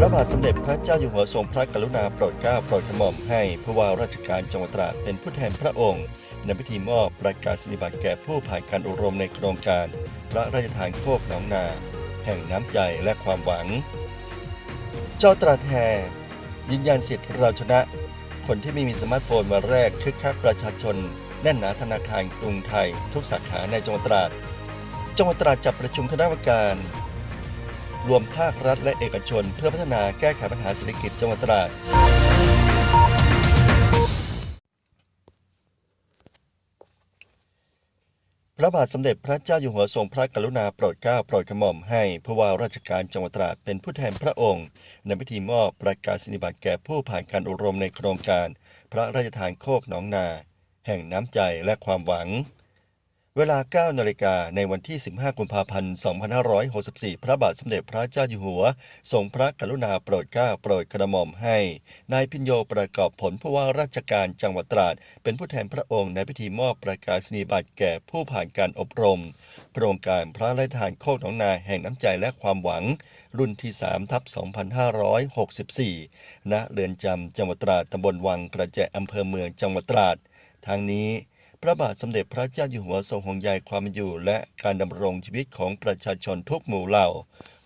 พระบาทสมเด็จพระเจ้าอยู่หัวทรงพระกรุณาโปรดเกล้าโปรดกระหม่อมให้ผู้ว่าราชการจังหวัดตราดเป็นผู้แทนพระองค์ในพิธีมอบประกาศนียบัตรแก่ผู้ผ่านการอบรมในโครงการ พระราชทานโคกหนองนา แห่งน้ำใจและความหวัง เจ้าตราดแห่ยืนยันสิทธิ์เราชนะ คนที่ไม่มีสมาร์ทโฟนมาแรกคึกคักประชาชน แน่นหนาธนาคารกรุงไทย ทุกสาขาในจังหวัดตราดจังหวัดตราดจับประชุมคณะกรรมการ รวมภาครัฐและเอกชน เพื่อพัฒนาแก้ไขปัญหาเศรษฐกิจจังหวัดตราดพระบาทสมเด็จพระเจ้าอยู่หัวทรงพระกรุณาโปรดเกล้าโปรดกระหม่อมให้ผู้ว่าราชการจังหวัดตราดเป็นผู้แทนพระองค์ในพิธีมอบประกาศนียบัตรแก่ผู้ผ่านการอบรมในโครงการ พระราชทานโคกหนองนา แห่งน้ำใจและความหวัง เวลา 9 นาฬิกาในวันที่ 15 กุมภาพันธ์ 2564 พระบาทสมเด็จพระเจ้าอยู่หัว ทรงพระกรุณาโปรดเกล้าโปรดกระหม่อมให้ นายพิญโยประกอบผลผู้ว่าราชการจังหวัดตราด เป็นผู้แทนพระองค์ในพิธีมอบประกาศนียบัตรแก่ผู้ผ่านการอบรม โครงการพระราชทานโคกหนองนาแห่งน้ำใจและความหวัง รุ่นที่ 3 ทับ 2564 ณ เรือนจำจังหวัดตราดตำบลวังกระแจอำเภอเมืองจังหวัดตราด ทางนี้ พระบาทสมเด็จพระเจ้าอยู่หัวทรงห่วงใยความอยู่และการดำรงชีวิตของประชาชนทุกหมู่เหล่า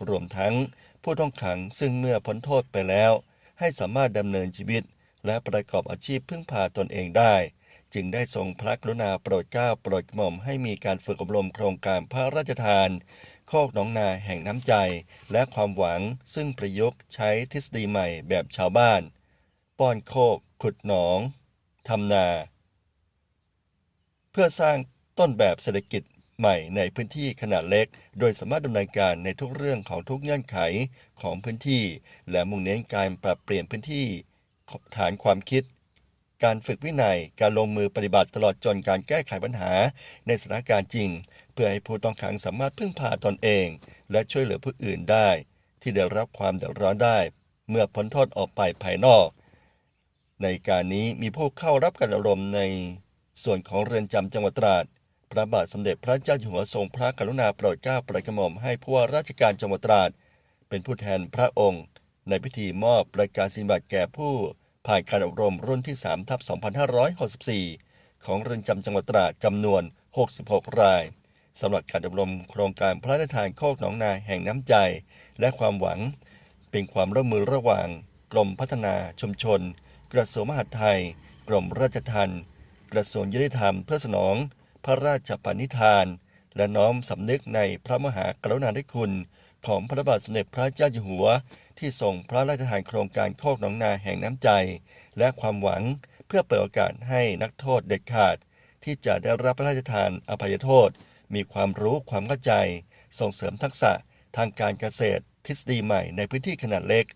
รวมทั้งผู้ต้องขังซึ่งเมื่อพ้นโทษไปแล้ว ให้สามารถดำเนินชีวิต และประกอบอาชีพพึ่งพาตนเองได้ จึงได้ทรงพระกรุณาโปรดเกล้าโปรดกระหม่อมให้มีการฝึกอบรมโครงการพระราชทาน โคกหนองนาแห่งน้ำใจ และความหวังซึ่งประยุกต์ใช้ทฤษฎีใหม่แบบชาวบ้าน ป้อนโคกขุดหนองทำนา เพื่อสร้างต้นแบบเศรษฐกิจใหม่ในพื้นที่ขนาดเล็ก โดยสามารถดำเนินการในทุกเรื่องของทุกเงื่อนไขของพื้นที่ และมุ่งเน้นการปรับเปลี่ยนพื้นที่ฐานความคิด การฝึกวินัย การลงมือปฏิบัติตลอดจนการแก้ไขปัญหา ในสถานการณ์จริง เพื่อให้ผู้ต้องขังสามารถพึ่งพาตนเอง และช่วยเหลือผู้อื่นได้ ที่ได้รับความเดือดร้อนได้ เมื่อพ้นโทษออกไปภายนอก ในการนี้มีผู้เข้ารับการอบรมใน ส่วนของเรือนจำจังหวัดตราด พระบาทสมเด็จพระเจ้าอยู่หัวทรงพระกรุณาโปรดเกล้าโปรดกระหม่อมให้ผู้ว่าราชการจังหวัดตราด เป็นผู้แทนพระองค์ ในพิธีมอบประกาศนียบัตรแก่ผู้ผ่านการอบรมรุ่นที่3ทับ2564 ของเรือนจำจังหวัดตราดจำนวน 66 รายสำหรับการอบรมโครงการพระราชทานโคกหนองนาแห่งน้ำใจ และความหวัง เป็นความร่วมมือระหว่าง กรมพัฒนาชุมชน กระทรวงมหาดไทย กรมราชทัณฑ์ กระทรวงยุติธรรมเพื่อสนองพระราชปณิธาน และน้อมสำนึกในพระมหากรุณาธิคุณ ของพระบาทสมเด็จพระเจ้าอยู่หัว ที่ทรงพระราชทานโครงการโคกหนองนาแห่งน้ำใจ และความหวังเพื่อเปิดโอกาสให้นักโทษเด็ดขาด ที่จะได้รับพระราชทานอภัยโทษ มีความรู้ความเข้าใจ ส่งเสริมทักษะทางการเกษตร ทฤษฎีใหม่ในพื้นที่ขนาดเล็ก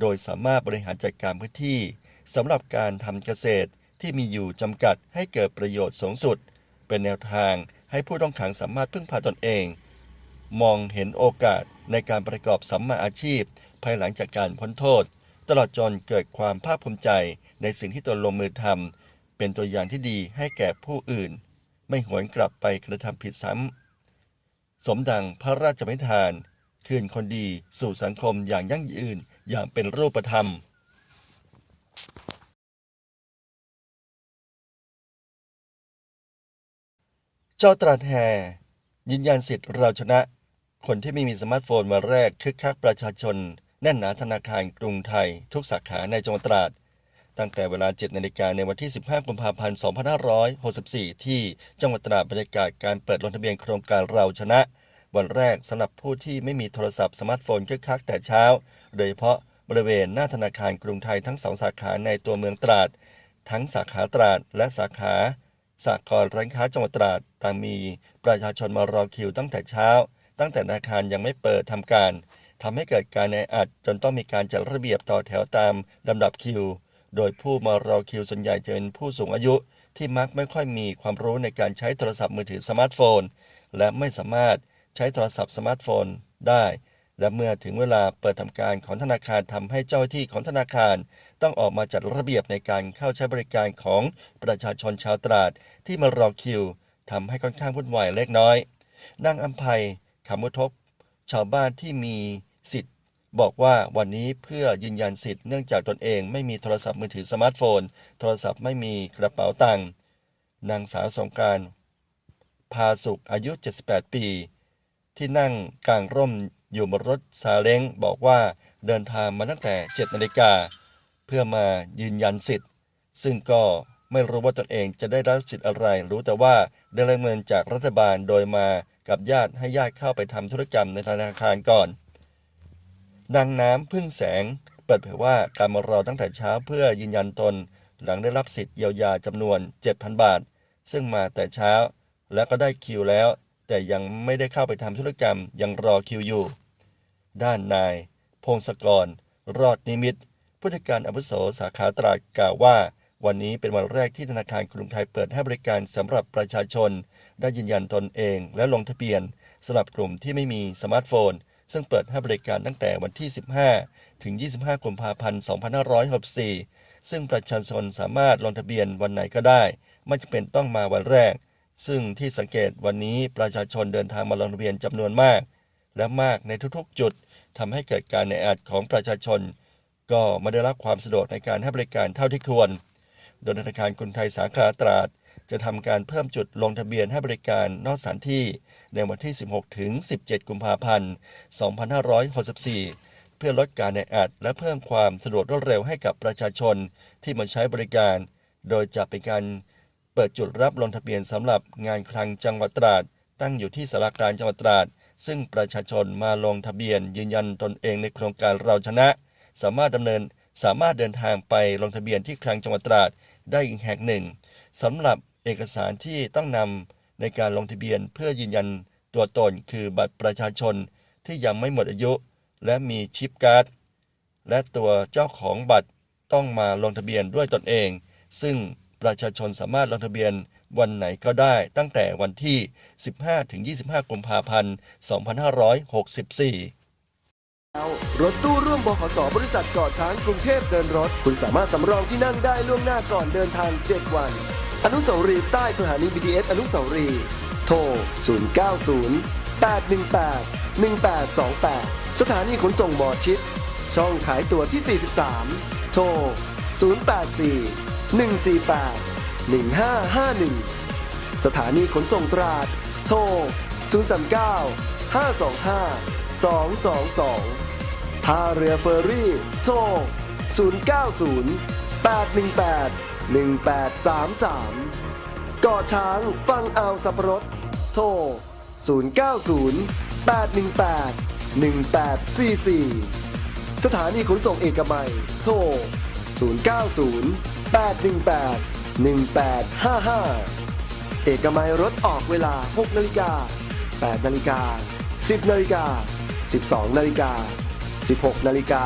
โดยสามารถบริหารจัดการพื้นที่สำหรับการทำเกษตร ที่มีอยู่จำกัดให้เกิดประโยชน์สูงสุด เป็นแนวทางให้ผู้ต้องขังสามารถพึ่งพาตนเอง มองเห็นโอกาสในการประกอบสัมมาอาชีพ ภายหลังจากการพ้นโทษ ตลอดจนเกิดความภาคภูมิใจในสิ่งที่ตนลงมือทำเป็นตัวอย่างที่ดีให้แก่ผู้อื่น ไม่หวนกลับไปกระทำผิดซ้ำสมดังพระราชมิทาน คืนคนดีสู่สังคมอย่างยั่งยืนอย่างเป็นรูปธรรม เจ้าตราดแห่ยืนยันสิทธิ์เราชนะ คนที่ไม่มีสมาร์ทโฟนมาแรกคึกคักประชาชน แน่นหนาธนาคารกรุงไทย ทุกสาขาในจังหวัดตราด ตั้งแต่เวลา 7นาฬิกาในวันที่ 15 กุมภาพันธ์ 2564 ที่จังหวัดตราดบรรยากาศการเปิดลงทะเบียนโครงการเราชนะ วันแรกสำหรับผู้ที่ไม่มีโทรศัพท์สมาร์ทโฟนคึกคักแต่เช้า โดยเฉพาะบริเวณหน้าธนาคารกรุงไทยทั้งสองสาขาในตัวเมืองตราด ทั้งสาขาตราดและสาขา สากลร้านค้าจังหวัดตราดต่างมีประชาชนมารอคิวตั้งแต่เช้า ตั้งแต่ธนาคารยังไม่เปิดทำการทำให้เกิดการแออัดจนต้องมีการจัดระเบียบต่อแถวตามลำดับคิว โดยผู้มารอคิวส่วนใหญ่จะเป็นผู้สูงอายุ ที่มักไม่ค่อยมีความรู้ในการใช้โทรศัพท์มือถือสมาร์ทโฟน และไม่สามารถใช้โทรศัพท์สมาร์ทโฟนได้ และเมื่อถึงเวลาเปิดทำการของธนาคารทำให้เจ้าหน้าที่ของธนาคาร ต้องออกมาจัดระเบียบในการเข้าใช้บริการของประชาชนชาวตราดที่มารอคิวทำให้ค่อนข้างวุ่นวายเล็กน้อยนางอัมภัยขำมุทบชาวบ้านที่มีสิทธิ์ บอกว่าวันนี้เพื่อยืนยันสิทธิ์เนื่องจากตนเองไม่มีโทรศัพท์มือถือสมาร์ทโฟน โทรศัพท์ไม่มีกระเป๋าตังค์นางสาวสงการพาสุขอายุ 78 ปี ที่นั่งกลางร่ม อยู่บนรถซาเล้งบอกว่าเดินทางมาตั้งแต่ 7 นาฬิกา เพื่อมายืนยันสิทธิ์ ซึ่งก็ไม่รู้ว่าตนเองจะได้รับสิทธิ์อะไร รู้แต่ว่าได้รับเงินจากรัฐบาลโดยมากับญาติให้ญาติเข้าไปทำธุรกรรมในธนาคารก่อนนางน้ำพึ่งแสง เปิดเผยว่าการมารอตั้งแต่เช้าเพื่อยืนยันตน หลังได้รับสิทธิ์เยียวยาจำนวน 7,000 บาท ซึ่งมาแต่เช้า แล้วก็ได้คิวแล้ว แต่ยังไม่ได้เข้าไปทำธุรกรรมยังรอคิวอยู่ ด้านนาย พงศกร รอดนิมิตผู้จัดการอาวุโสสาขาตราดกล่าวว่า วันนี้เป็นวันแรกที่ธนาคารกรุงไทยเปิดให้บริการสำหรับประชาชน ได้ยืนยันตนเองและลงทะเบียนสำหรับกลุ่มที่ไม่มีสมาร์ทโฟน ซึ่งเปิดให้บริการตั้งแต่วันที่ 15 ถึง 25 กุมภาพันธ์ 2564 ซึ่งประชาชนสามารถลงทะเบียนวันไหนก็ได้ ไม่จำเป็นต้องมาวันแรก ซึ่งที่สังเกตวันนี้ประชาชนเดินทางมาลงทะเบียนจำนวนมาก และมากในทุกๆ จุด ทำให้เกิดการในอัดของประชาชน ก็ไม่ได้รับความสะดวกในการให้บริการเท่าที่ควร โดยธนาคารกรุงไทยสาขาตราด จะทำการเพิ่มจุดลงทะเบียนให้บริการนอกสถานที่ในวันที่ 16 ถึง 17 กุมภาพันธ์ 2564 เพื่อลดการแออัดและเพิ่มความสะดวกรวดเร็วให้กับประชาชนที่มาใช้บริการ โดยจะเป็นการเปิดจุดรับลงทะเบียนสำหรับงานคลังจังหวัดตราด ตั้งอยู่ที่สารกลารจังหวัดตราด ซึ่งประชาชนมาลงทะเบียนยืนยันตนเองในโครงการเราชนะ สามารถดำเนินสามารถเดินทางไปลงทะเบียนที่คลังจังหวัดตราดได้อีกแห่งหนึ่งสำหรับเอกสารที่ต้องนำในการลงทะเบียนเพื่อยืนยันตัวตนคือบัตรประชาชนที่ยังไม่หมดอายุ และมีชิปการ์ด และตัวเจ้าของบัตรต้องมาลงทะเบียนด้วยตนเอง ซึ่ง ประชาชนสามารถลงทะเบียนวันไหนก็ได้ตั้งแต่วันที่ 15-25 กุมภาพันธ์ 2564รถตู้ร่วมบขสบริษัทเกาะช้างกรุงเทพเดินรถ คุณสามารถสำรองที่นั่งได้ล่วงหน้าก่อนเดินทาง 7 วัน อนุสาวรีย์ใต้สถานี BTS อนุสาวรีย์โทร 090 818 1828 สถานีขนส่งหมอชิด ช่องขายตั๋วที่ 43 โทร 084 148 1551 สถานีขนส่งตราด โทร 039 525 222 ท่าเรือเฟอร์รี่ โทร 090 818 1833กาะช้างฟังอาวสับปะรด โทร 090 818 1844 สถานีขนส่งเอกมัย โทร 090 818 1855 เอกมัยรถออกเวลา 6นาฬิกา8นาฬิกา10นาฬิกา12นาฬิกา16นาฬิกา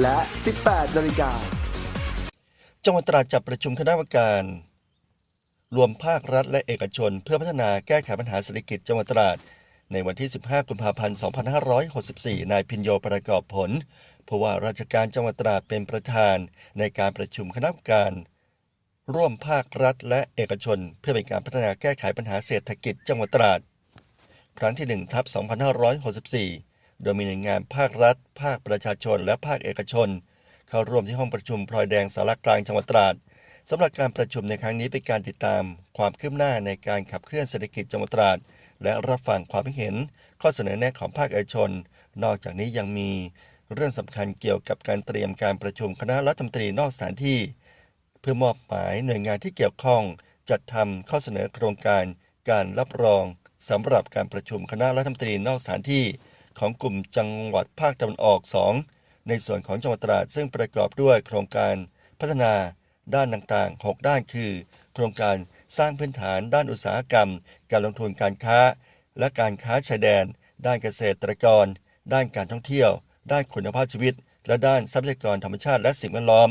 และ 18นาฬิกาจังหวัดตราดจับประชุมคณะกรรมการ รวมภาครัฐและเอกชน เพื่อพัฒนาแก้ไขปัญหาเศรษฐกิจจังหวัดตราดในวันที่ 15 กุมภาพันธ์ 2564 นายพินโยประกอบผล ผู้ว่าราชการจังหวัดตราดเป็นประธานในการประชุมคณะกรรมการ ร่วมภาครัฐและเอกชน เพื่อเป็นการพัฒนาแก้ไขปัญหาเศรษฐกิจจังหวัดตราด ครั้งที่1ทับ2564 โดยมีหน่วยงานภาครัฐ ภาคประชาชน และภาคเอกชน เข้าร่วมที่ห้องประชุมพลอยแดงสารกลางจังหวัดตราดสำหรับการประชุมในครั้งนี้เป็นการติดตาม ความคืบหน้าในการขับเคลื่อนเศรษฐกิจจังหวัดตราดและรับฟังความเห็น ข้อเสนอแนะของภาคเอกชน นอกจากนี้ยังมี เรื่องสำคัญเกี่ยวกับการเตรียมการประชุมคณะรัฐมนตรีนอกสถานที่ เพื่อมอบหมายหน่วยงานที่เกี่ยวข้อง จัดทำข้อเสนอโครงการการรับรองสำหรับการประชุมคณะรัฐมนตรีนอกสถานที่ ของกลุ่มจังหวัดภาคตะวันออก 2 ในส่วนของจังหวัดตราดซึ่งประกอบด้วยโครงการพัฒนาด้านต่างๆ 6 ด้านคือ โครงการสร้างพื้นฐานด้านอุตสาหกรรม การลงทุนการค้า และการค้าชายแดน ด้านเกษตรกร ด้านการท่องเที่ยว ด้านคุณภาพชีวิต และด้านทรัพยากรธรรมชาติและสิ่งแวดล้อม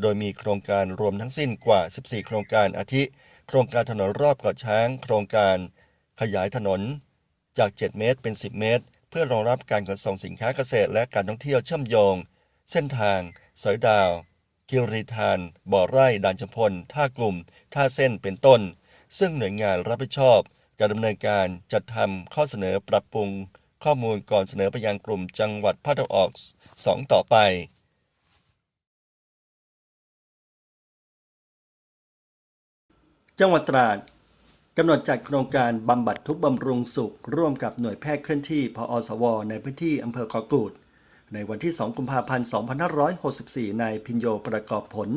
โดยมีโครงการรวมทั้งสิ้นกว่า 14 โครงการอาทิ โครงการถนนรอบเกาะช้าง โครงการขยายถนน จาก 7 เมตรเป็น 10 เมตร เพื่อรองรับการขนส่งสินค้าเกษตร และการท่องเที่ยวเชื่อมโยง เส้นทาง สอยดาวคิรีทาน บ่อไร่ด่านจำพล ท่ากลุ่ม ท่าเส้นเป็นต้น ซึ่งหน่วยงานรับผิดชอบจะดำเนินการจัดทำข้อเสนอปรับปรุง ข้อมูลก่อนเสนอไปยังกลุ่มจังหวัดภาคตะวันออก 2 ต่อไปจังหวัดตราดกำหนดจัดโครงการบำบัดทุกบำรุงสุข ร่วมกับหน่วยแพทย์เคลื่อนที่พอสว ในพื้นที่อำเภอเกาะกูด ในวันที่ 2 กุมภาพันธ์ 2564 นายพิญโยประกอบผล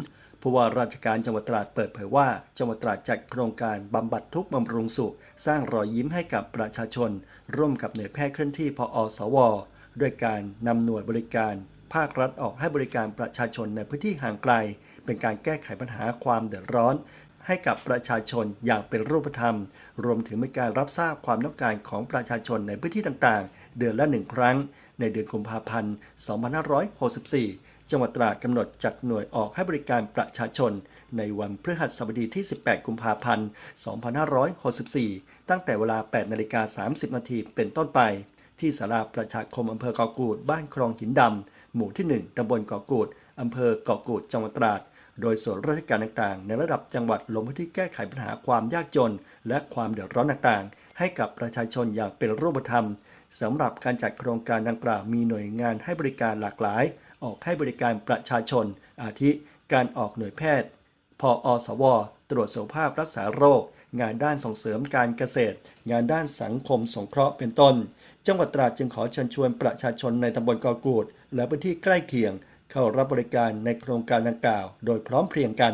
ผู้ว่าราชการจังหวัดตราดเปิดเผยว่า จังหวัดตราดจัดโครงการบำบัดทุกบำรุงสุข สร้างรอยยิ้มให้กับประชาชน ร่วมกับหน่วยแพทย์เคลื่อนที่พอสว ด้วยการนำหน่วยบริการ ภาครัฐออกให้บริการประชาชนในพื้นที่ห่างไกล เป็นการแก้ไขปัญหาความเดือดร้อนให้กับประชาชนอย่างเป็นรูปธรรม รวมถึงเป็นการรับทราบความต้องการของประชาชนในพื้นที่ต่างๆ เดือนละหนึ่งครั้ง ในเดือนกุมภาพันธ์ 2564 จังหวัดตราดกำหนดจัดหน่วยออกให้บริการประชาชน ในวันพฤหัสบดีที่ 18 กุมภาพันธ์ 2564 ตั้งแต่เวลา 8 นาฬิกา 30 นาทีเป็นต้นไป ที่ศาลาประชาคมอำเภอเกาะกูด บ้านคลองหินดำ หมู่ที่ 1ตำบลเกาะกูดอำเภอเกาะกูด จังหวัดตราดโดยส่วนราชการต่างๆ ในระดับจังหวัดลงพื้นที่แก้ไขปัญหาความยากจน และความเดือดร้อนต่างๆ ให้กับประชาชนอย่างเป็นรูปธรรม สำหรับการจัดโครงการดังกล่าวมีหน่วยงานให้บริการหลากหลาย ออกให้บริการประชาชน อาทิ การออกหน่วยแพทย์พออสว ตรวจสุขภาพรักษาโรค งานด้านส่งเสริมการเกษตร งานด้านสังคมสงเคราะห์เป็นต้น จังหวัดตราดจึงขอเชิญชวนประชาชนในตำบลกอกูด และพื้นที่ใกล้เคียง เข้ารับบริการในโครงการดังกล่าว โดยพร้อมเพรียงกัน